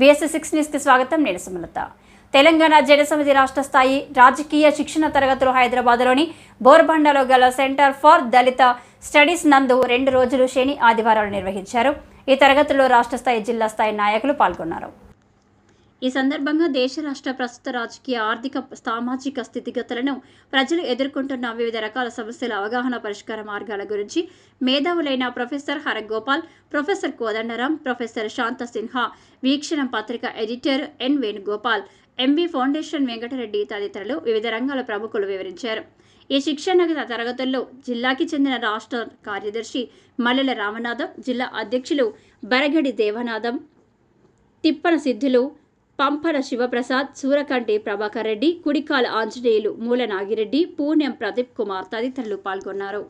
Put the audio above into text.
BSc six న్యూస్కి స్వాగతం. నేను సుమలత. తెలంగాణ జనసమితి రాష్ట్ర స్థాయి రాజకీయ శిక్షణ తరగతులు హైదరాబాద్లోని బోర్బండలో గల సెంటర్ ఫర్ దళిత స్టడీస్ నందు రెండు రోజులు శని ఆదివారాలు నిర్వహించారు. ఈ తరగతుల్లో రాష్ట్ర స్థాయి జిల్లా స్థాయి నాయకులు పాల్గొన్నారు. ఈ సందర్భంగా దేశ రాష్ట్ర ప్రస్తుత రాజకీయ ఆర్థిక సామాజిక స్థితిగతులను ప్రజలు ఎదుర్కొంటున్న వివిధ రకాల సమస్యల అవగాహన పరిష్కార మార్గాల గురించి మేధావులైన professor Haragopal professor Kodandaram professor Shanta Sinha Veekshana పత్రిక editor N Venugopal M B foundation Venkatareddy తదితరులు వివిధ రంగాల ప్రముఖులు వివరించారు. ఈ శిక్షణ తరగతుల్లో జిల్లాకి చెందిన రాష్ట్ర కార్యదర్శి మల్లెల రామనాథం జిల్లా అధ్యక్షులు బరగడి దేవనాథం తిప్పన సిద్ధులు పంపన శివప్రసాద్ సూరకంటి ప్రభాకర్ రెడ్డి కుడికాల ఆంజనేయులు మూల నాగిరెడ్డి పూణెం ప్రదీప్ కుమార్ తదితరులు పాల్గొన్నారు.